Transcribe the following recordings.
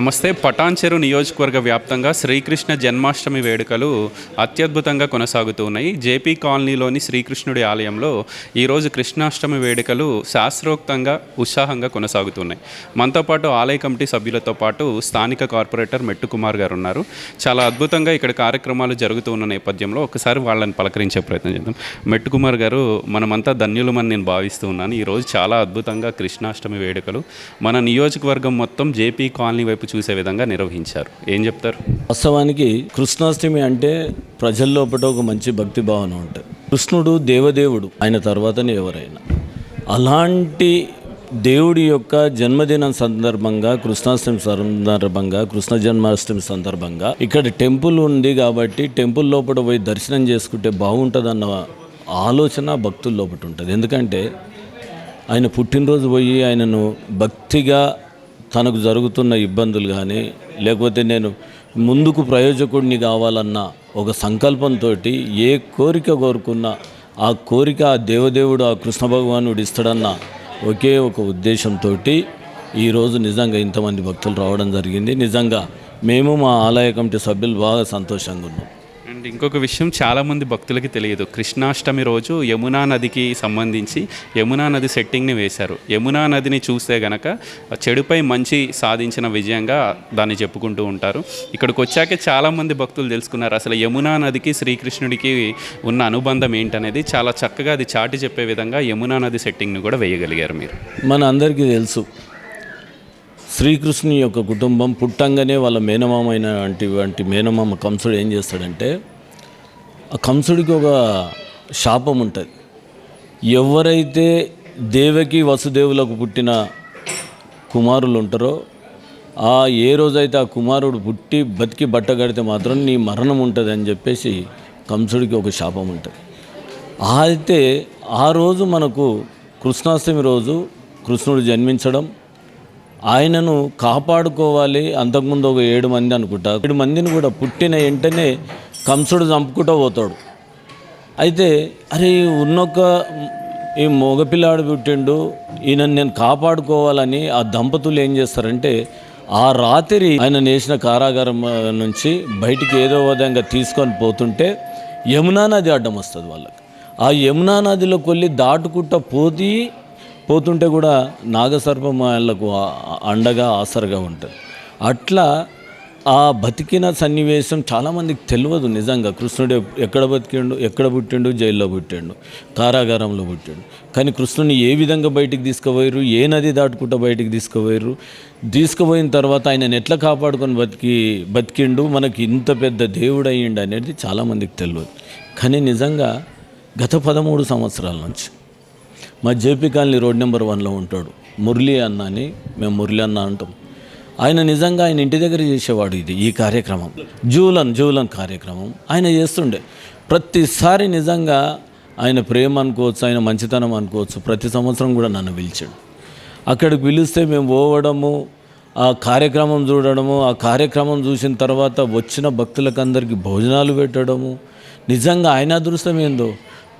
నమస్తే. పటాన్చెరు నియోజకవర్గ వ్యాప్తంగా శ్రీకృష్ణ జన్మాష్టమి వేడుకలు అత్యద్భుతంగా కొనసాగుతూ ఉన్నాయి. జేపీ కాలనీలోని శ్రీకృష్ణుడి ఆలయంలో ఈరోజు కృష్ణాష్టమి వేడుకలు శాస్త్రోక్తంగా ఉత్సాహంగా కొనసాగుతున్నాయి. మనతో పాటు ఆలయ కమిటీ సభ్యులతో పాటు స్థానిక కార్పొరేటర్ మెట్టు కుమార్ గారు ఉన్నారు. చాలా అద్భుతంగా ఇక్కడ కార్యక్రమాలు జరుగుతూ ఉన్న నేపథ్యంలో ఒకసారి వాళ్ళని పలకరించే ప్రయత్నం చేద్దాం. మెట్టు కుమార్ గారు మనమంతా ధన్యులమని నేను భావిస్తూ ఉన్నాను. ఈరోజు చాలా అద్భుతంగా కృష్ణాష్టమి వేడుకలు. మన నియోజకవర్గం మొత్తం జేపీ కాలనీ వైపు చూసే విధంగా నిర్వహించారు. ఏం చెప్తారు? వాస్తవానికి కృష్ణాష్టమి అంటే ప్రజల్లోపట ఒక మంచి భక్తి భావన ఉంటుంది. కృష్ణుడు దేవదేవుడు ఆయన తర్వాతనే ఎవరైనా. అలాంటి దేవుడి యొక్క జన్మదినం సందర్భంగా కృష్ణాష్టమి సందర్భంగా కృష్ణ జన్మాష్టమి సందర్భంగా ఇక్కడ టెంపుల్ ఉంది కాబట్టి టెంపుల్ లోపల పోయి దర్శనం చేసుకుంటే బాగుంటుందన్న ఆలోచన భక్తుల లోపల ఉంటుంది. ఎందుకంటే ఆయన పుట్టినరోజు పోయి ఆయనను భక్తిగా తనకు జరుగుతున్న ఇబ్బందులు కానీ లేకపోతే నేను ముందుకు ప్రయోజకుడిని కావాలన్న ఒక సంకల్పంతో ఏ కోరిక కోరుకున్నా ఆ కోరిక ఆ దేవదేవుడు ఆ కృష్ణ భగవానుడు ఇస్తాడన్న ఒకే ఒక ఉద్దేశంతో ఈరోజు నిజంగా ఇంతమంది భక్తులు రావడం జరిగింది. నిజంగా మేము మా ఆలయ కమిటీ సభ్యులు బాగా సంతోషంగా ఉన్నాం. అండ్ ఇంకొక విషయం చాలామంది భక్తులకి తెలియదు. కృష్ణాష్టమి రోజు యమునా నదికి సంబంధించి యమునా నది సెట్టింగ్ని వేశారు. యమునా నదిని చూస్తే గనక చెడుపై మంచి సాధించిన విజయంగా దాన్ని చెప్పుకుంటూ ఉంటారు. ఇక్కడికి వచ్చాకే చాలామంది భక్తులు తెలుసుకున్నారు. అసలు యమునా నదికి శ్రీకృష్ణుడికి ఉన్న అనుబంధం ఏంటనేది చాలా చక్కగా అది చాటి చెప్పే విధంగా యమునా నది సెట్టింగ్ని కూడా వేయగలిగారు మీరు. మన అందరికీ తెలుసు. శ్రీకృష్ణుని యొక్క కుటుంబం పుట్టంగానే వాళ్ళ మేనమామైన వంటి మేనమామ కంసుడు ఏం చేస్తాడంటే ఆ కంసుడికి ఒక శాపం ఉంటుంది. ఎవరైతే దేవకి వసుదేవులకు పుట్టిన కుమారులు ఉంటారో ఆ ఏ రోజైతే ఆ కుమారుడు పుట్టి బతికి బట్ట కడితే మాత్రం నీ మరణం ఉంటుంది అని చెప్పేసి కంసుడికి ఒక శాపం ఉంటుంది. అయితే ఆ రోజు మనకు కృష్ణాష్టమి రోజు కృష్ణుడు జన్మించడం ఆయనను కాపాడుకోవాలి. అంతకుముందు ఒక ఏడు మంది అనుకుంటా. ఏడు మందిని కూడా పుట్టిన వెంటనే కంసుడు చంపుకుంటూ పోతాడు. అయితే అరే ఉన్నొక్క ఈ మగపిల్లాడు పుట్టిండు. ఈయనను నేను కాపాడుకోవాలని ఆ దంపతులు ఏం చేస్తారంటే ఆ రాత్రి ఆయన నేసిన కారాగారం నుంచి బయటికి ఏదో విధంగా తీసుకొని పోతుంటే యమునా నది అడ్డం వస్తుంది వాళ్ళకి. ఆ యమునా నదిలోకి వెళ్ళి దాటుకుంటా పోతి పోతుంటే కూడా నాగసర్పం వాళ్ళకు అండగా ఆసరగా ఉంటుంది. అట్లా ఆ బతికిన సన్నివేశం చాలామందికి తెలియదు నిజంగా. కృష్ణుడు ఎక్కడ బతికిండు ఎక్కడ పుట్టిండు జైల్లో పుట్టిండు కారాగారంలో పుట్టిండు. కానీ కృష్ణుని ఏ విధంగా బయటికి తీసుకుపోయారు ఏ నది దాటుకుంటూ బయటికి తీసుకుపోయారు తీసుకుపోయిన తర్వాత ఆయన ఎట్లా కాపాడుకొని బతికి బతికిండు మనకి ఇంత పెద్ద దేవుడు అయ్యిండు అనేది చాలామందికి తెలియదు. కానీ నిజంగా గత పదమూడు సంవత్సరాల నుంచి మా జేపీ కాలనీ రోడ్ నెంబర్ వన్లో ఉంటాడు. మురళీ అన్న అని మేము మురళీ అన్న అంటాం. ఆయన నిజంగా ఆయన ఇంటి దగ్గర చేసేవాడు ఇది ఈ కార్యక్రమం. జూలన్ జూలన్ కార్యక్రమం. ఆయన చేస్తుండే. ప్రతిసారి నిజంగా ఆయన ప్రేమ అనుకోవచ్చు ఆయన మంచితనం అనుకోవచ్చు ప్రతి సంవత్సరం కూడా నన్ను పిలిచాడు. అక్కడికి పిలిస్తే మేము పోవడము ఆ కార్యక్రమం చూడడము ఆ కార్యక్రమం చూసిన తర్వాత వచ్చిన భక్తులకు అందరికీ భోజనాలు పెట్టడము. నిజంగా ఆయన అదృష్టం ఏందో?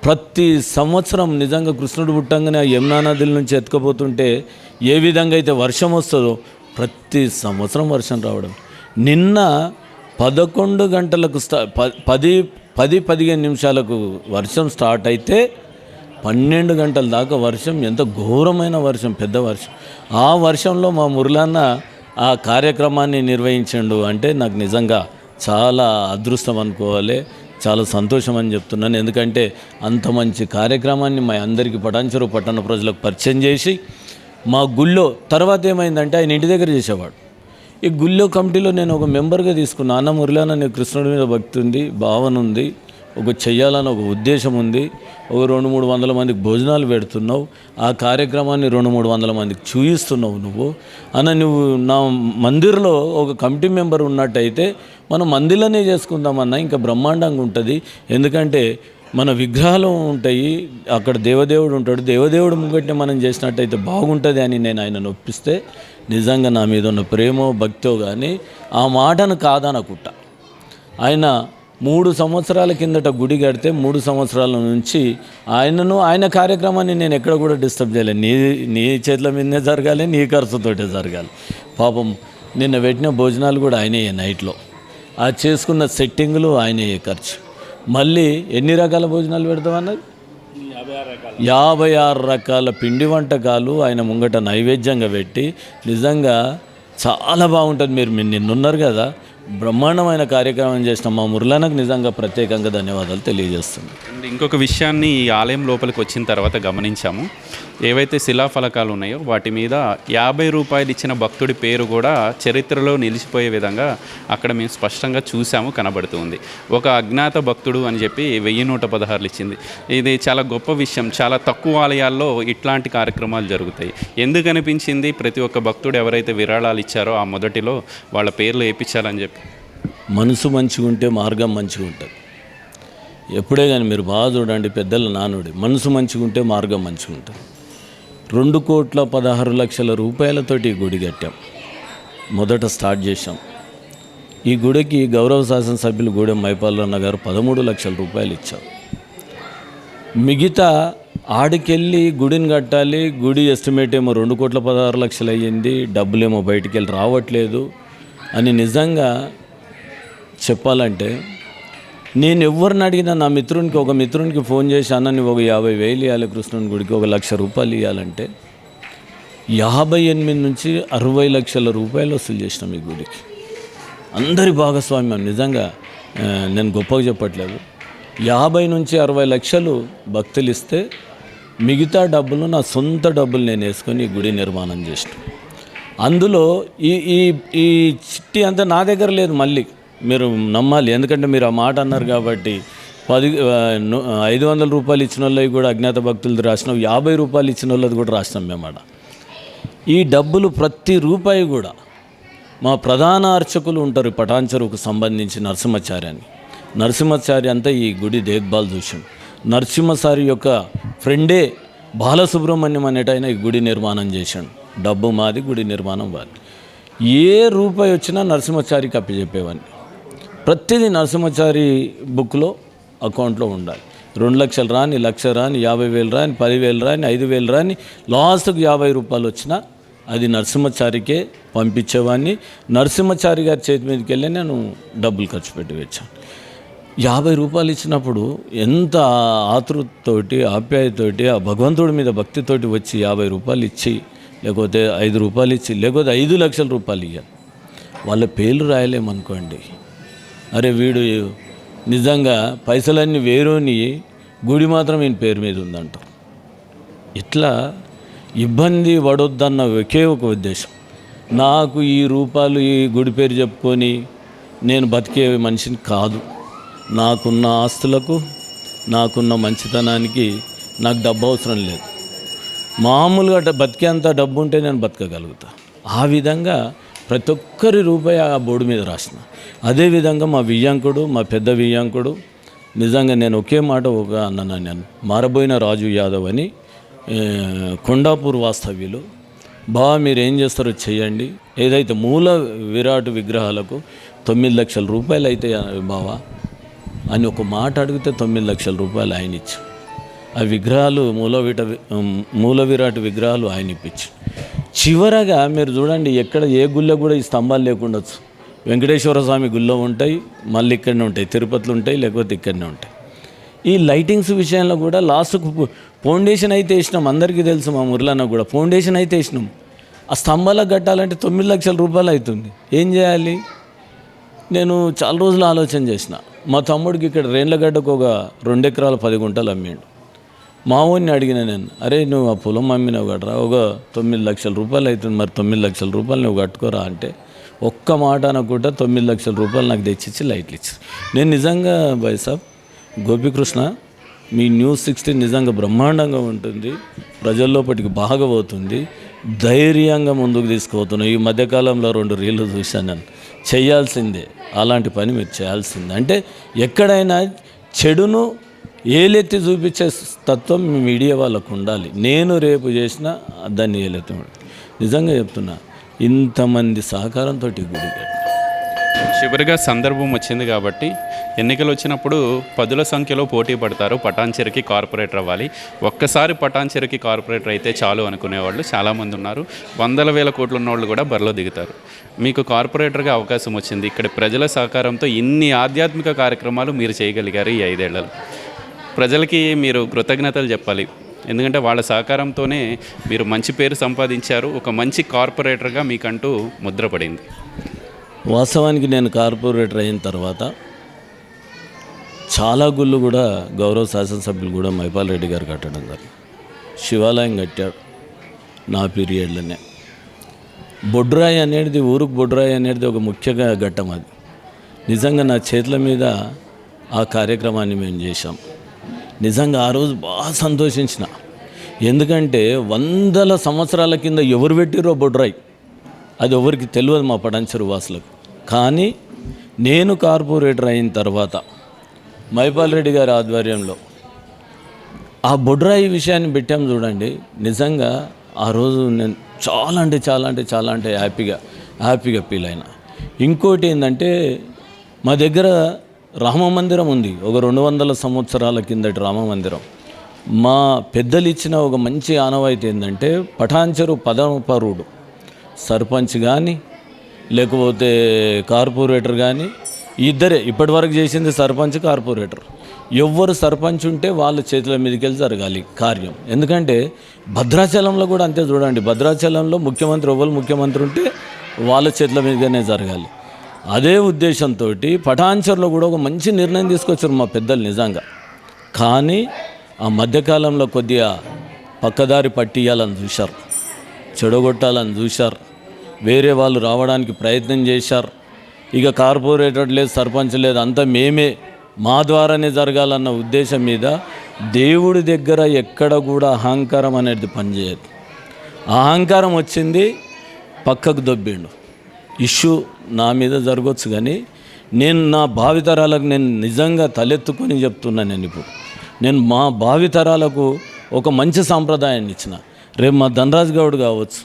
ప్రతి సంవత్సరం నిజంగా కృష్ణుడు పుట్టంగానే ఆ యమునా నదుల నుంచి ఎత్తుకపోతుంటే ఏ విధంగా అయితే వర్షం వస్తుందో ప్రతి సంవత్సరం వర్షం రావడం. నిన్న పదకొండు గంటలకు స్టా పది పది పదిహేను నిమిషాలకు వర్షం స్టార్ట్ అయితే పన్నెండు గంటల దాకా వర్షం ఎంత ఘోరమైన వర్షం పెద్ద వర్షం. ఆ వర్షంలో మా మురళన్న ఆ కార్యక్రమాన్ని నిర్వహించండు అంటే నాకు నిజంగా చాలా అదృష్టం అనుకోవాలి. చాలా సంతోషం అని చెప్తున్నాను. ఎందుకంటే అంత మంచి కార్యక్రమాన్ని మా అందరికీ పటాన్చెరు పట్టణ ప్రజలకు పరిచయం చేసి మా గుళ్ళో తర్వాత ఏమైందంటే ఆయన ఇంటి దగ్గర చేసేవాడు. ఈ గుళ్ళో కమిటీలో నేను ఒక మెంబర్గా తీసుకున్నా అన్న మురళన్న నీకు కృష్ణుడి మీద భక్తి ఉంది భావన ఉంది. ఒక చెయ్యాలని ఒక ఉద్దేశం ఉంది. ఒక రెండు మూడు వందల మందికి భోజనాలు పెడుతున్నావు. ఆ కార్యక్రమాన్ని రెండు మూడు వందల మందికి చూయిస్తున్నావు నువ్వు. అన్న నువ్వు నా మందిర్లో ఒక కమిటీ మెంబర్ ఉన్నట్టయితే మనం మందిర్లోనే చేసుకుందామన్నా ఇంకా బ్రహ్మాండంగా ఉంటుంది. ఎందుకంటే మన విగ్రహాలు ఉంటాయి. అక్కడ దేవదేవుడు ఉంటాడు. దేవదేవుడు ముంగట్నే మనం చేసినట్టయితే బాగుంటుంది అని నేను ఆయన నొప్పిస్తే నిజంగా నా మీద ఉన్న ప్రేమో భక్తో కానీ ఆ మాటను కాదనకుట్ట ఆయన మూడు సంవత్సరాల కిందట గుడి కడితే మూడు సంవత్సరాల నుంచి ఆయనను ఆయన కార్యక్రమాన్ని నేను ఎక్కడ కూడా డిస్టర్బ్ చేయలేదు. నీ నీ చేతుల మీదనే జరగాలి నీ ఖర్చుతోటే జరగాలి. పాపం నిన్న పెట్టిన భోజనాలు కూడా ఆయనే నైట్లో. ఆ చేసుకున్న సెట్టింగులు ఆయనే ఖర్చు. మళ్ళీ ఎన్ని రకాల భోజనాలు పెడతామన్నది యాభై ఆరు రకాల పిండి వంటకాలు ఆయన ముంగట నైవేద్యంగా పెట్టి నిజంగా చాలా బాగుంటుంది మీరు మీరు నిన్నున్నారు కదా బ్రహ్మాండమైన కార్యక్రమం చేసిన మా మురళనకు నిజంగా ప్రత్యేకంగా ధన్యవాదాలు తెలియజేస్తుంది అండ్ ఇంకొక విషయాన్ని ఈ ఆలయం లోపలికి వచ్చిన తర్వాత గమనించాము. ఏవైతే శిలాఫలకాలు ఉన్నాయో వాటి మీద యాభై రూపాయలు ఇచ్చిన భక్తుడి పేరు కూడా చరిత్రలో నిలిచిపోయే విధంగా అక్కడ మేము స్పష్టంగా చూసాము కనబడుతుంది ఒక అజ్ఞాత భక్తుడు అని చెప్పి వెయ్యి నూట పదహారులు ఇచ్చింది. ఇది చాలా గొప్ప విషయం. చాలా తక్కువ ఆలయాల్లో ఇట్లాంటి కార్యక్రమాలు జరుగుతాయి. ఎందుకు అనిపించింది? ప్రతి ఒక్క భక్తుడు ఎవరైతే విరాళాలు ఇచ్చారో ఆ మొదటిలో వాళ్ళ పేర్లు వేయించాలని చెప్పి మనసు మంచిగా ఉంటే మార్గం మంచిగా ఉంటుంది. ఎప్పుడే కానీ మీరు బాగా చూడండి పెద్దల నానుడి మనసు మంచిగా ఉంటే మార్గం మంచిగా ఉంటుంది. రెండు కోట్ల పదహారు లక్షల రూపాయలతోటి ఈ గుడి కట్టాం. మొదట స్టార్ట్ చేశాం. ఈ గుడికి గౌరవ శాసనసభ్యులు గూడెం మైపాలన్న గారు పదమూడు లక్షల రూపాయలు ఇచ్చారు. మిగతా ఆడికెళ్ళి గుడిని కట్టాలి గుడి ఎస్టిమేట్ ఏమో రెండు కోట్ల పదహారు లక్షలు అయ్యింది డబ్బులేమో బయటికి వెళ్ళి రావట్లేదు అని నిజంగా చెప్పాలంటే నేను ఎవరిని అడిగినా నా మిత్రునికి ఒక మిత్రునికి ఫోన్ చేసి అన్న నువ్వు ఒక యాభై వేలు ఇవ్వాలి కృష్ణుని గుడికి ఒక లక్ష రూపాయలు ఇవ్వాలంటే యాభై ఎనిమిది నుంచి అరవై లక్షల రూపాయలు వసూలు చేసినాం ఈ గుడికి. అందరి భాగస్వామ్యం నిజంగా నేను గొప్పగా చెప్పట్లేదు. యాభై నుంచి అరవై లక్షలు భక్తులు ఇస్తే మిగతా డబ్బులు నా సొంత డబ్బులు నేను వేసుకొని ఈ గుడి నిర్మాణం చేసిన. అందులో ఈ ఈ ఈ చిట్టి అంతా నా దగ్గర లేదు మళ్ళీ. మీరు నమ్మాలి. ఎందుకంటే మీరు ఆ మాట అన్నారు కాబట్టి పది ఐదు వందల రూపాయలు ఇచ్చిన వాళ్ళవి కూడా అజ్ఞాత భక్తులది రాసినాం యాభై రూపాయలు ఇచ్చిన వాళ్ళది కూడా రాసినాం మేమాట ఈ డబ్బులు ప్రతి రూపాయి కూడా మా ప్రధాన అర్చకులు ఉంటారు పటాంచరుకు పటాన్చెరువుకు సంబంధించి నరసింహాచార్య అని. నరసింహాచార్య అంతా ఈ గుడి దేఖ్బాల్ చూసాం నరసింహచారి యొక్క ఫ్రెండే బాలసుబ్రహ్మణ్యం అనేటైన ఈ గుడి నిర్మాణం చేశాడు డబ్బు మాది గుడి నిర్మాణం వారి ఏ రూపాయి వచ్చినా నరసింహచారికి అప్పచెప్పేవాడిని. ప్రతిదీ నరసింహచారి బుక్లో అకౌంట్లో ఉండాలి. రెండు లక్షలు రాని లక్ష రాని యాభై వేలు రాని పదివేలు రాని ఐదు వేలు రాని లాస్ట్కి యాభై రూపాయలు వచ్చినా అది నరసింహచారికే పంపించేవాడిని. నరసింహచారి గారి చేతి మీదకి వెళ్ళి నేను డబ్బులు ఖర్చు పెట్టి వచ్చాను యాభై రూపాయలు ఇచ్చినప్పుడు ఎంత ఆతృతతోటి ఆప్యాయతోటి ఆ భగవంతుడి మీద భక్తితోటి వచ్చి యాభై రూపాయలు ఇచ్చి లేకపోతే ఐదు రూపాయలు ఇచ్చి లేకపోతే ఐదు లక్షల రూపాయలు ఇవ్వాలి వాళ్ళ పేర్లు రాయలేమనుకోండి. అరే వీడు నిజంగా పైసలన్నీ వేరుని గుడి మాత్రం ఈయన పేరు మీద ఉందంట. ఇట్లా ఇబ్బంది పడొద్దన్న ఒకే ఒక ఉద్దేశం. నాకు ఈ రూపాలు ఈ గుడి పేరు చెప్పుకొని నేను బతికే మనిషిని కాదు. నాకున్న ఆస్తులకు నాకున్న మంచితనానికి నాకు డబ్బు అవసరం లేదు. మామూలుగా బతికేంత డబ్బు ఉంటే నేను బతకగలుగుతా. ఆ విధంగా ప్రతి ఒక్కరి రూపాయి ఆ బోర్డు మీద రాసిన. అదేవిధంగా మా వియ్యంకుడు మా పెద్ద వియ్యంకుడు నిజంగా నేను ఒకే మాట ఒక అన్నాను నేను మారబోయిన రాజు యాదవ్ అని కొండాపూర్ వాస్తవ్యులు బావా మీరు ఏం చేస్తారో చేయండి ఏదైతే మూల విరాట్ విగ్రహాలకు తొమ్మిది లక్షల రూపాయలు అయితే బావా అని ఒక మాట అడిగితే తొమ్మిది లక్షల రూపాయలు ఆయన ఇచ్చి ఆ విగ్రహాలు మూల విట మూల విరాట్ విగ్రహాలు ఆయన ఇప్పించి చివరగా మీరు చూడండి ఎక్కడ ఏ గుళ్ళో కూడా ఈ స్తంభాలు లేకుండొచ్చు వెంకటేశ్వర స్వామి గుళ్ళో ఉంటాయి మళ్ళీ ఇక్కడనే ఉంటాయి తిరుపతిలో ఉంటాయి లేకపోతే ఇక్కడనే ఉంటాయి. ఈ లైటింగ్స్ విషయంలో కూడా లాస్ట్కు ఫౌండేషన్ అయితే వేసినాం అందరికీ తెలుసు మా మురళన్న కూడా ఫౌండేషన్ అయితే వేసినాం. ఆ స్తంభాలకు కట్టాలంటే తొమ్మిది లక్షల రూపాయలు అవుతుంది. ఏం చేయాలి? నేను చాలా రోజులు ఆలోచన చేసిన. మా తమ్ముడికి ఇక్కడ రేండ్లగడ్డకు ఒక రెండు ఎకరాల పది గుంటలు అమ్మిండు. మా అడిగిన నేను అరే నువ్వు ఆ పొలం అమ్మినావు కదరా ఒక తొమ్మిది లక్షల రూపాయలు అవుతుంది మరి తొమ్మిది లక్షల రూపాయలు నువ్వు కట్టుకోరా అంటే ఒక్క మాట అనకుండా తొమ్మిది లక్షల రూపాయలు నాకు తెచ్చిచ్చి లైట్లు ఇచ్చి నేను నిజంగా బాయ్ సాబ్ గోపికృష్ణ మీ న్యూస్ సిక్స్టీన్ నిజంగా బ్రహ్మాండంగా ఉంటుంది ప్రజల్లోపటికి బాగా పోతుంది ధైర్యంగా ముందుకు తీసుకుపోతున్నాం. ఈ మధ్యకాలంలో రెండు రీళ్ళు చూశాను నేను. చేయాల్సిందే అలాంటి పని మీరు చేయాల్సిందే. అంటే ఎక్కడైనా చెడును ఏలెత్తి చూపించే తత్వం మీడియా వాళ్ళకు ఉండాలి. నేను రేపు చేసిన దాన్ని ఏలెత్తి. నిజంగా చెప్తున్నా ఇంతమంది సహకారంతో గుడి చివరిగా సందర్భం వచ్చింది కాబట్టి ఎన్నికలు వచ్చినప్పుడు పదుల సంఖ్యలో పోటీ పడతారు. పటాన్చెరికి కార్పొరేటర్ అవ్వాలి. ఒక్కసారి పటాన్చెరికి కార్పొరేటర్ అయితే చాలు అనుకునేవాళ్ళు చాలామంది ఉన్నారు. వందల వేల కోట్లు ఉన్నవాళ్ళు కూడా బరిలో దిగుతారు. మీకు కార్పొరేటర్గా అవకాశం వచ్చింది. ఇక్కడ ప్రజల సహకారంతో ఇన్ని ఆధ్యాత్మిక కార్యక్రమాలు మీరు చేయగలిగారు ఈ ఐదేళ్ళలో. ప్రజలకి మీరు కృతజ్ఞతలు చెప్పాలి. ఎందుకంటే వాళ్ళ సహకారంతోనే మీరు మంచి పేరు సంపాదించారు. ఒక మంచి కార్పొరేటర్గా మీకంటూ ముద్రపడింది. వాస్తవానికి నేను కార్పొరేటర్ అయిన తర్వాత చాలా గుళ్ళు కూడా గౌరవ శాసనసభ్యులు కూడా మైపాల్ రెడ్డి గారు కట్టడం జరిగింది. శివాలయం కట్టాడు నా పీరియడ్లోనే. బొడ్రాయి అనేది ఊరుకు బొడ్రాయి అనేది ఒక ముఖ్యంగా ఘట్టం అది. నిజంగా నా చేతుల మీద ఆ కార్యక్రమాన్ని మేము చేశాం. నిజంగా ఆ రోజు బాగా సంతోషించిన. ఎందుకంటే వందల సంవత్సరాల కింద ఎవరు పెట్టిరో బొడ్రాయి. అది ఎవరికి తెలియదు మా పడంచెరు వాసులకు. కానీ నేను కార్పొరేటర్ అయిన తర్వాత మైపాల్ రెడ్డి గారి ఆధ్వర్యంలో ఆ బొడ్రాయి విషయాన్ని పెట్టాం చూడండి. నిజంగా ఆ రోజు నేను చాలా అంటే చాలా అంటే చాలా అంటే హ్యాపీగా హ్యాపీగా ఫీల్ అయినా. ఇంకోటి ఏంటంటే మా దగ్గర రామ మందిరం ఉంది. ఒక రెండు వందల సంవత్సరాల కిందటి రామ మందిరం. మా పెద్దలు ఇచ్చిన ఒక మంచి ఆనవాయితీ ఏంటంటే పఠాంచరు పదపరుడు సర్పంచ్ కానీ లేకపోతే కార్పొరేటర్ కానీ ఇద్దరే ఇప్పటివరకు చేసింది సర్పంచ్ కార్పొరేటర్. ఎవ్వరు సర్పంచ్ ఉంటే వాళ్ళ చేతుల మీదకి వెళ్ళి జరగాలి కార్యం. ఎందుకంటే భద్రాచలంలో కూడా అంతే చూడండి. భద్రాచలంలో ముఖ్యమంత్రి ఎవరు ముఖ్యమంత్రి ఉంటే వాళ్ళ చేతుల మీదగానే జరగాలి. అదే ఉద్దేశంతో పటాన్చర్లో కూడా ఒక మంచి నిర్ణయం తీసుకొచ్చారు మా పెద్దలు నిజంగా. కానీ ఆ మధ్యకాలంలో కొద్దిగా పక్కదారి పట్టియాలని చూశారు. చెడగొట్టాలని చూశారు. వేరే వాళ్ళు రావడానికి ప్రయత్నం చేశారు. ఇక కార్పొరేటర్ లేదు సర్పంచ్ లేదు అంతా మేమే. మా ద్వారానే జరగాలన్న ఉద్దేశం మీద దేవుడి దగ్గర ఎక్కడ కూడా అహంకారం అనేది పనిచేయదు. ఆ అహంకారం వచ్చింది పక్కకు దొబ్బిండు. ఇష్యూ నా మీద జరగవచ్చు కానీ నేను నా భావితరాలకు నేను నిజంగా తలెత్తుకొని చెప్తున్నాను నేను ఇప్పుడు. నేను మా భావితరాలకు ఒక మంచి సాంప్రదాయాన్ని ఇచ్చిన. రేపు మా ధనరాజ్ గౌడ్ కావచ్చు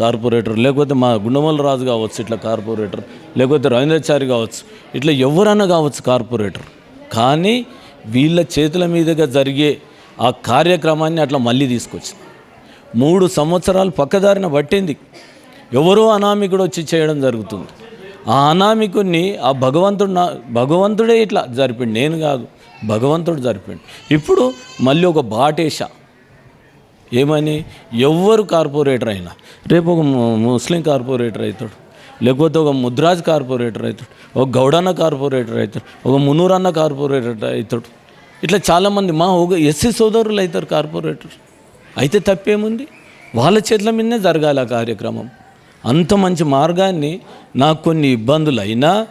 కార్పొరేటర్ లేకపోతే మా గుండమల రాజు కావచ్చు ఇట్లా కార్పొరేటర్ లేకపోతే రవీంద్రచారి కావచ్చు ఇట్లా ఎవరన్నా కావచ్చు కార్పొరేటర్. కానీ వీళ్ళ చేతుల మీదుగా జరిగే ఆ కార్యక్రమాన్ని అట్లా మళ్ళీ తీసుకొచ్చింది మూడు సంవత్సరాలు పక్కదారిన పట్టింది. ఎవరో అనామికుడు వచ్చి చేయడం జరుగుతుంది. ఆ అనామికుడిని ఆ భగవంతుడు నా భగవంతుడే ఇట్లా జరిపిండు నేను కాదు భగవంతుడు జరిపిండు. ఇప్పుడు మళ్ళీ ఒక బాటేష ఏమని? ఎవ్వరు కార్పొరేటర్ అయినా. రేపు ఒక ముస్లిం కార్పొరేటర్ అవుతాడు. లేకపోతే ఒక ముద్రాజ్ కార్పొరేటర్ అవుతాడు. ఒక గౌడన్న కార్పొరేటర్ అవుతాడు. ఒక మునూరన్న కార్పొరేటర్ అవుతాడు. ఇట్లా చాలామంది మా ఒక ఎస్సీ సోదరులు అవుతారు కార్పొరేటర్ అయితే తప్పేముంది? వాళ్ళ చేతుల మీదనే జరగాలి ఆ కార్యక్రమం. అంత మంచి మార్గాన్ని నాకు కొన్ని ఇబ్బందులు అయినా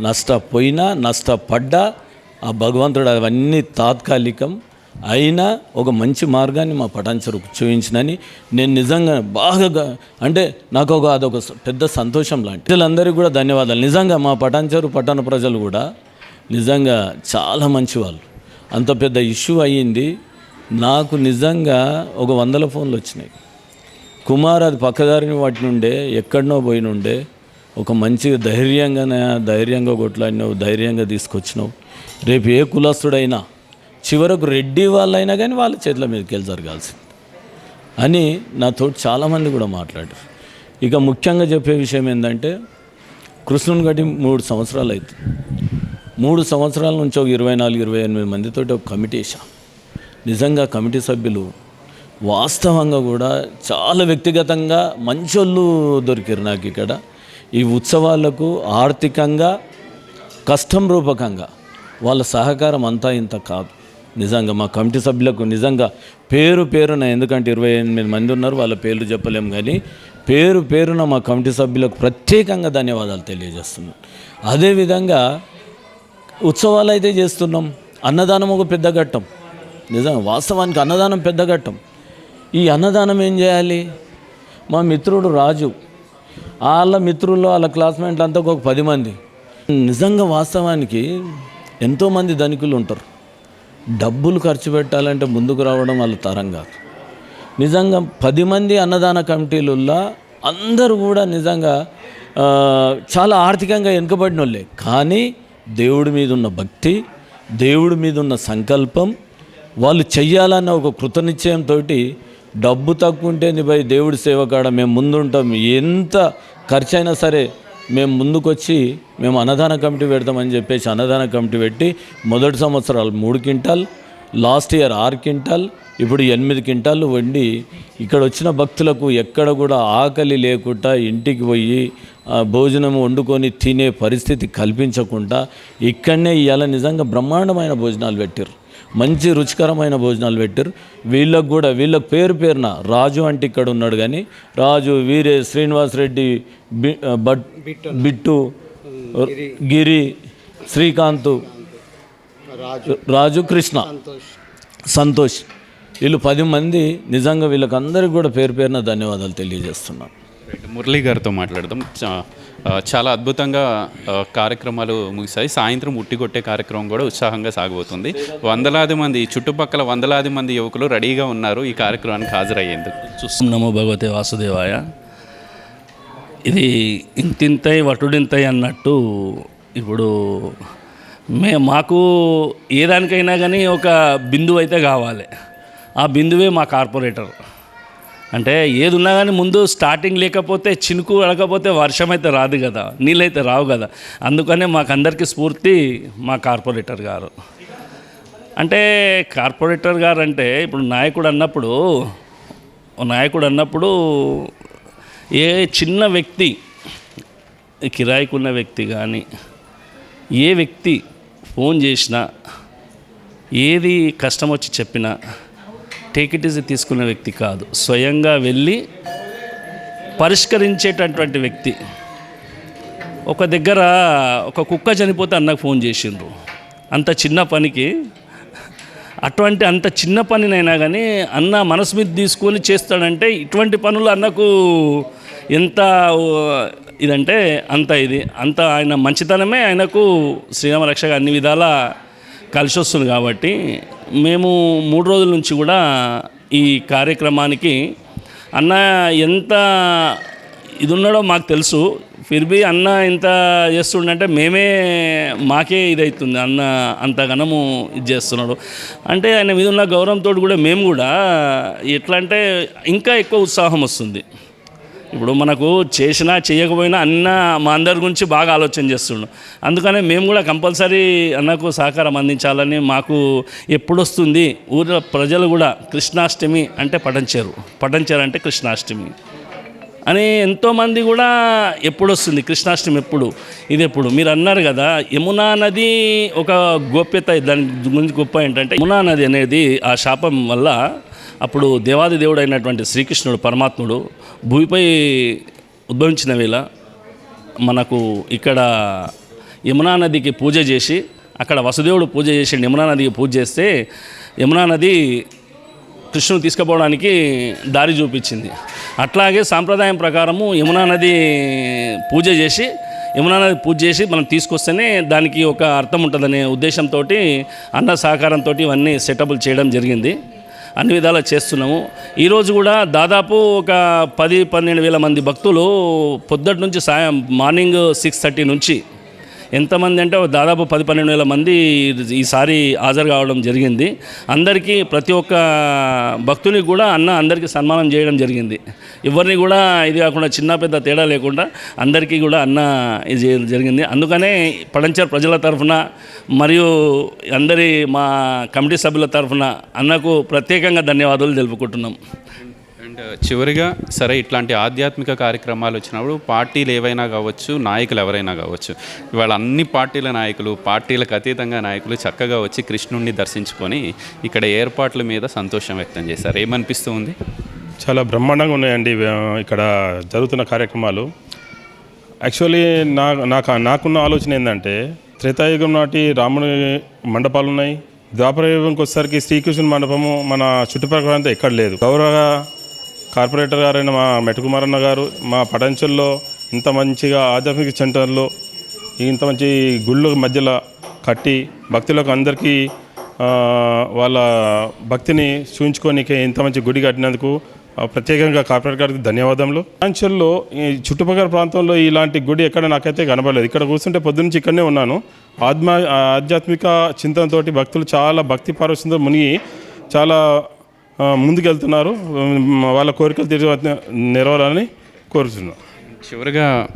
నష్టపోయినా నష్టపడ్డా ఆ భగవంతుడు అవన్నీ తాత్కాలికం అయినా ఒక మంచి మార్గాన్ని మా పటాన్చెరుకు చూపించినని నేను నిజంగా బాగా అంటే నాకు ఒక అదొక స- పెద్ద సంతోషం లాంటి వీళ్ళందరికీ కూడా ధన్యవాదాలు. నిజంగా మా పటాన్చెరు పట్టణ ప్రజలు కూడా నిజంగా చాలా మంచి వాళ్ళు అంత పెద్ద ఇష్యూ అయ్యింది. నాకు నిజంగా ఒక వందల ఫోన్లు వచ్చినాయి. కుమార్ అది పక్కదారిని వాటి నుండే ఎక్కడనో పోయి నుండే ఒక మంచి ధైర్యంగానే ధైర్యంగా కొట్లాడినావు ధైర్యంగా తీసుకొచ్చినావు. రేపు ఏ కులస్తుడైనా చివరకు రెడ్డి వాళ్ళైనా కానీ వాళ్ళ చేతుల మీదకి వెళ్ళి జరగాల్సింది అని నాతో చాలామంది కూడా మాట్లాడారు. ఇక ముఖ్యంగా చెప్పే విషయం ఏంటంటే కృష్ణుని గట్టి మూడు సంవత్సరాలు అవుతుంది మూడు సంవత్సరాల నుంచి ఒక ఇరవై నాలుగు ఇరవై ఎనిమిది మందితో ఒక కమిటీ వేసా నిజంగా కమిటీ సభ్యులు వాస్తవంగా కూడా చాలా వ్యక్తిగతంగా మంచోళ్ళు దొరికారు నాకు ఇక్కడ. ఈ ఉత్సవాలకు ఆర్థికంగా కష్టం రూపకంగా వాళ్ళ సహకారం అంతా ఇంత కాదు. నిజంగా మా కమిటీ సభ్యులకు నిజంగా పేరు పేరున ఎందుకంటే ఇరవై ఎనిమిది మంది ఉన్నారు వాళ్ళ పేర్లు చెప్పలేము కానీ పేరు పేరున మా కమిటీ సభ్యులకు ప్రత్యేకంగా ధన్యవాదాలు తెలియజేస్తున్నాను అదేవిధంగా ఉత్సవాలు అయితే చేస్తున్నాం. అన్నదానం ఒక పెద్ద ఘట్టం. నిజంగా వాస్తవానికి అన్నదానం పెద్ద ఘట్టం. ఈ అన్నదానం ఏం చేయాలి? మా మిత్రుడు రాజు వాళ్ళ మిత్రుల్లో వాళ్ళ క్లాస్మేట్లు అంతా ఒక పది మంది. నిజంగా వాస్తవానికి ఎంతోమంది ధనికులు ఉంటారు. డబ్బులు ఖర్చు పెట్టాలంటే ముందుకు రావడం వాళ్ళ తరం కాదు. నిజంగా పది మంది అన్నదాన కమిటీలల్లో అందరూ కూడా నిజంగా చాలా ఆర్థికంగా వెనుకబడిన వాళ్ళే. కానీ దేవుడి మీద ఉన్న భక్తి దేవుడి మీద ఉన్న సంకల్పం వాళ్ళు చెయ్యాలన్న ఒక కృతనిశ్చయంతో డబ్బు తక్కువ ఉంటే నీ భయ్ దేవుడి సేవ కాడ మేము ముందుంటాం. ఎంత ఖర్చు అయినా సరే మేము ముందుకొచ్చి మేము అన్నదాన కమిటీ పెడతామని చెప్పేసి అన్నదాన కమిటీ పెట్టి మొదటి సంవత్సరాలు మూడు క్వింటాల్ లాస్ట్ ఇయర్ ఆరు క్వింటాల్ ఇప్పుడు ఎనిమిది క్వింటాలు వండి ఇక్కడ వచ్చిన భక్తులకు ఎక్కడ కూడా ఆకలి లేకుండా ఇంటికి పోయి భోజనం వండుకొని తినే పరిస్థితి కల్పించకుండా ఇక్కడనే ఇవాళ నిజంగా బ్రహ్మాండమైన భోజనాలు పెట్టారు మంచి రుచికరమైన భోజనాలు పెట్టారు. వీళ్ళకు కూడా వీళ్ళ పేరు పేరున రాజు అంటే ఇక్కడ ఉన్నాడు కానీ రాజు వీరే శ్రీనివాస్ రెడ్డి బి బట్ బిట్టు. గిరి. శ్రీకాంత్ రాజు. కృష్ణ. సంతోష్. వీళ్ళు పది మంది నిజంగా వీళ్ళకందరికీ కూడా పేరు పేరున ధన్యవాదాలు తెలియజేస్తున్నాను రైట్. మురళీ గారితో మాట్లాడదాం. చాలా అద్భుతంగా కార్యక్రమాలు ముగిశాయి. సాయంత్రం ఉట్టి కొట్టే కార్యక్రమం కూడా ఉత్సాహంగా సాగబోతుంది. వందలాది మంది చుట్టుపక్కల వందలాది మంది యువకులు రెడీగా ఉన్నారు ఈ కార్యక్రమానికి హాజరయ్యేందుకు. చూస్తున్నాము భగవతే వాసుదేవాయ. ఇది ఇంతింతై వటుడింతై అన్నట్టు ఇప్పుడు మే మాకు ఏ దానికైనా కానీ ఒక బిందువు అయితే కావాలి. ఆ బిందువే మా కార్పొరేటర్. అంటే ఏది ఉన్నా కానీ ముందు స్టార్టింగ్ లేకపోతే చినుకు అడగకపోతే వర్షం అయితే రాదు కదా నీళ్ళైతే రావు కదా. అందుకనే మాకందరికీ స్ఫూర్తి మా కార్పొరేటర్ గారు. అంటే కార్పొరేటర్ గారు అంటే ఇప్పుడు నాయకుడు అన్నప్పుడు నాయకుడు అన్నప్పుడు ఏ చిన్న వ్యక్తి కిరాయికున్న వ్యక్తి కానీ ఏ వ్యక్తి ఫోన్ చేసినా ఏది కష్టం వచ్చి చెప్పినా టేక్ ఇట్ ఈజీ తీసుకునే వ్యక్తి కాదు. స్వయంగా వెళ్ళి పరిష్కరించేటటువంటి వ్యక్తి. ఒక దగ్గర ఒక కుక్క చనిపోతే అన్నకు ఫోన్ చేసిండ్రు. అంత చిన్న పనికి అటువంటి అంత చిన్న పనినైనా కానీ అన్న మనసు మీద తీసుకొని చేస్తాడంటే ఇటువంటి పనులు అన్నకు ఎంత ఇదంటే అంత ఇది అంత ఆయన మంచితనమే ఆయనకు శ్రీరామ రక్షగా అన్ని విధాలా కలిసి వస్తుంది కాబట్టి మేము మూడు రోజుల నుంచి కూడా ఈ కార్యక్రమానికి అన్న ఎంత ఇది ఉన్నాడో మాకు తెలుసు. ఫిర్బీ అన్న ఇంత చేస్తుండంటే మేమే మాకే ఇది అవుతుంది అన్న అంతగనము ఇది చేస్తున్నాడు. అంటే ఆయన మీద ఉన్న గౌరవంతో కూడా మేము కూడా ఎట్లా అంటే ఇంకా ఎక్కువ ఉత్సాహం వస్తుంది. ఇప్పుడు మనకు చేసినా చేయకపోయినా అన్న మా అందరి గురించి బాగా ఆలోచన చేస్తుండు. అందుకనే మేము కూడా కంపల్సరీ అన్నకు సహకారం అందించాలని మాకు ఎప్పుడు వస్తుంది ఊరిలో ప్రజలు కూడా కృష్ణాష్టమి అంటే పటంచేరు. పటంచేరు అంటే కృష్ణాష్టమి. అని ఎంతోమంది కూడా ఎప్పుడు వస్తుంది కృష్ణాష్టమి ఎప్పుడు? ఇది ఎప్పుడు? మీరు అన్నారు కదా యమునా నది ఒక గోప్యత దాని గురించి గొప్ప ఏంటంటే యమునా నది అనేది ఆ శాపం వల్ల అప్పుడు దేవాది దేవుడు అయినటువంటి శ్రీకృష్ణుడు పరమాత్ముడు భూమిపై ఉద్భవించిన వేళ మనకు ఇక్కడ యమునా నదికి పూజ చేసి అక్కడ వసుదేవుడు పూజ చేసి యమునా నదికి పూజ చేస్తే యమునా నది కృష్ణుని తీసుకుపోవడానికి దారి చూపించింది. అట్లాగే సాంప్రదాయం ప్రకారము యమునా నది పూజ చేసి యమునా నది పూజ చేసి మనం తీసుకొస్తేనే దానికి ఒక అర్థం ఉంటుందనే ఉద్దేశంతో అన్న సహకారంతో ఇవన్నీ సెటబుల్ చేయడం జరిగింది. అన్ని విధాలా చేస్తున్నాము. ఈరోజు కూడా దాదాపు ఒక పది పన్నెండు వేల మంది భక్తులు పొద్దుటి నుంచి సాయం మార్నింగ్ సిక్స్ థర్టీ నుంచి ఎంతమంది అంటే దాదాపు పది పన్నెండు వేల మంది ఈసారి హాజరు కావడం జరిగింది. అందరికీ ప్రతి ఒక్క భక్తునికి కూడా అన్న అందరికీ సన్మానం చేయడం జరిగింది. ఎవరిని కూడా ఇది కాకుండా చిన్న పెద్ద తేడా లేకుండా అందరికీ కూడా అన్న ఇది జరిగింది. అందుకనే పడంచర్ ప్రజల తరఫున మరియు అందరి మా కమిటీ సభ్యుల తరఫున అన్నకు ప్రత్యేకంగా ధన్యవాదాలు తెలుపుకుంటున్నాం. అండ్ చివరిగా సరే ఇట్లాంటి ఆధ్యాత్మిక కార్యక్రమాలు వచ్చినప్పుడు పార్టీలు ఏవైనా కావచ్చు నాయకులు ఎవరైనా కావచ్చు ఇవాళ అన్ని పార్టీల నాయకులు పార్టీలకు అతీతంగా నాయకులు చక్కగా వచ్చి కృష్ణుణ్ణి దర్శించుకొని ఇక్కడ ఏర్పాట్ల మీద సంతోషం వ్యక్తం చేశారు. ఏమనిపిస్తుంది చాలా బ్రహ్మాండంగా ఉన్నాయండి ఇక్కడ జరుగుతున్న కార్యక్రమాలు. యాక్చువల్లీ నా నాకు నాకున్న ఆలోచన ఏంటంటే త్రేతాయుగం నాటి రాముని మండపాలు ఉన్నాయి. ద్వాపరయుగంకి వచ్చేసరికి శ్రీకృష్ణుని మండపము మన చుట్టుపక్కల అంతా ఎక్కడ లేదు. గౌరవ కార్పొరేటర్ గారైన మా మెట్టుకుమారన్న గారు మా పటంచల్లో ఇంత మంచిగా ఆధ్యాత్మిక సెంటర్లో ఇంత మంచి గుళ్ళు మధ్యలో కట్టి భక్తులకు అందరికీ వాళ్ళ భక్తిని చూయించుకోనికి ఇంత మంచి గుడి కట్టినందుకు ప్రత్యేకంగా కార్పొరేట్ గారికి ధన్యవాదములు. ఆంచల్లో ఈ చుట్టుపక్కల ప్రాంతంలో ఇలాంటి గుడి ఎక్కడ నాకైతే కనబడలేదు. ఇక్కడ కూర్చుంటే పొద్దునుంచి ఇక్కడనే ఉన్నాను. ఆత్మ ఆధ్యాత్మిక చింతనతోటి భక్తులు చాలా భక్తి పారవశ్యంతో మునిగి చాలా ముందుకెళ్తున్నారు. వాళ్ళ కోరికలు తీర్చి నెరవేరాలని కోరుతున్నాను చివరిగా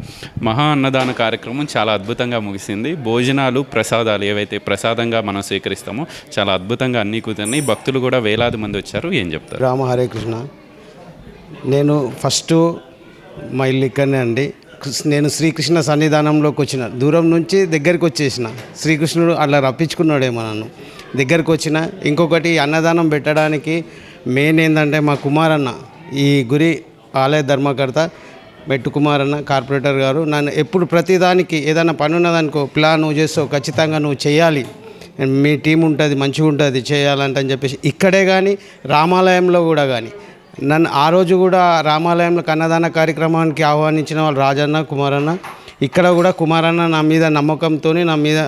మహా అన్నదాన కార్యక్రమం చాలా అద్భుతంగా ముగిసింది. భోజనాలు ప్రసాదాలు ఏవైతే ప్రసాదంగా మనం స్వీకరిస్తామో చాలా అద్భుతంగా అన్నీ కుదిరినాయి. భక్తులు కూడా వేలాది మంది వచ్చారు. ఏం చెప్తారు? రామ హరే కృష్ణ. నేను ఫస్ట్ మా ఇల్లు ఇక్కడనే అండి. నేను శ్రీకృష్ణ సన్నిధానంలోకి వచ్చిన. దూరం నుంచి దగ్గరికి వచ్చేసిన. శ్రీకృష్ణుడు అలా రప్పించుకున్నాడేమో నన్ను. దగ్గరికి వచ్చిన ఇంకొకటి అన్నదానం పెట్టడానికి మెయిన్ ఏంటంటే మా కుమారన్న ఈ గురి ఆలయ ధర్మకర్త మెట్టు కుమారన్న కార్పొరేటర్ గారు నన్ను ఎప్పుడు ప్రతిదానికి ఏదైనా పని ఉన్నదనుకో ప్లాన్ నువ్వు చేస్తావు ఖచ్చితంగా నువ్వు చేయాలి. మీ టీం ఉంటుంది మంచిగా ఉంటుంది చేయాలంటే అని చెప్పేసి. ఇక్కడే కానీ రామాలయంలో కూడా కానీ నన్ను ఆ రోజు కూడా రామాలయంలో కన్నదాన కార్యక్రమానికి ఆహ్వానించిన వాళ్ళు రాజన్న కుమారన్న ఇక్కడ కూడా కుమారన్న నా మీద నమ్మకంతో నా మీద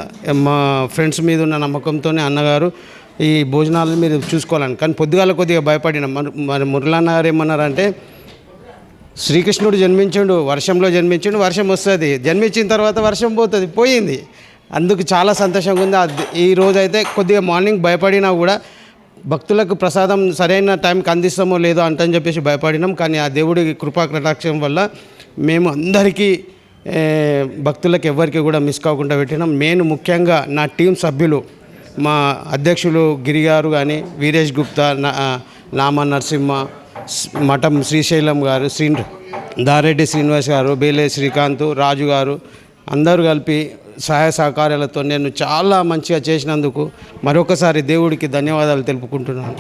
మా ఫ్రెండ్స్ మీద ఉన్న నమ్మకంతో అన్నగారు ఈ భోజనాలను మీరు చూసుకోవాలని. కానీ పొద్దుగాల కొద్దిగా భయపడిన. మరి మురళన్న గారు ఏమన్నారంటే శ్రీకృష్ణుడు జన్మించిండు వర్షంలో జన్మించిండు వర్షం వస్తుంది. జన్మించిన తర్వాత వర్షం పోతుంది పోయింది. అందుకు చాలా సంతోషంగా ఉంది. అది ఈ రోజు అయితే కొద్దిగా మార్నింగ్ భయపడినా కూడా భక్తులకు ప్రసాదం సరైన టైంకి అందిస్తామో లేదో అంటని చెప్పేసి భయపడినాం. కానీ ఆ దేవుడి కృపా కటాక్షం వల్ల మేము అందరికీ భక్తులకు ఎవరికి కూడా మిస్ కాకుండా పెట్టినాం. నేను ముఖ్యంగా నా టీం సభ్యులు మా అధ్యక్షులు గిరి గారు కానీ వీరేష్ గుప్తా నా నామ నరసింహ మఠం శ్రీశైలం గారు శ్రీ దారెడ్డి శ్రీనివాస్ గారు బేలే శ్రీకాంత్ రాజు గారు అందరూ కలిపి సహాయ సహకారాలతో నేను చాలా మంచిగా చేసినందుకు మరొకసారి దేవుడికి ధన్యవాదాలు తెలుపుకుంటున్నాను.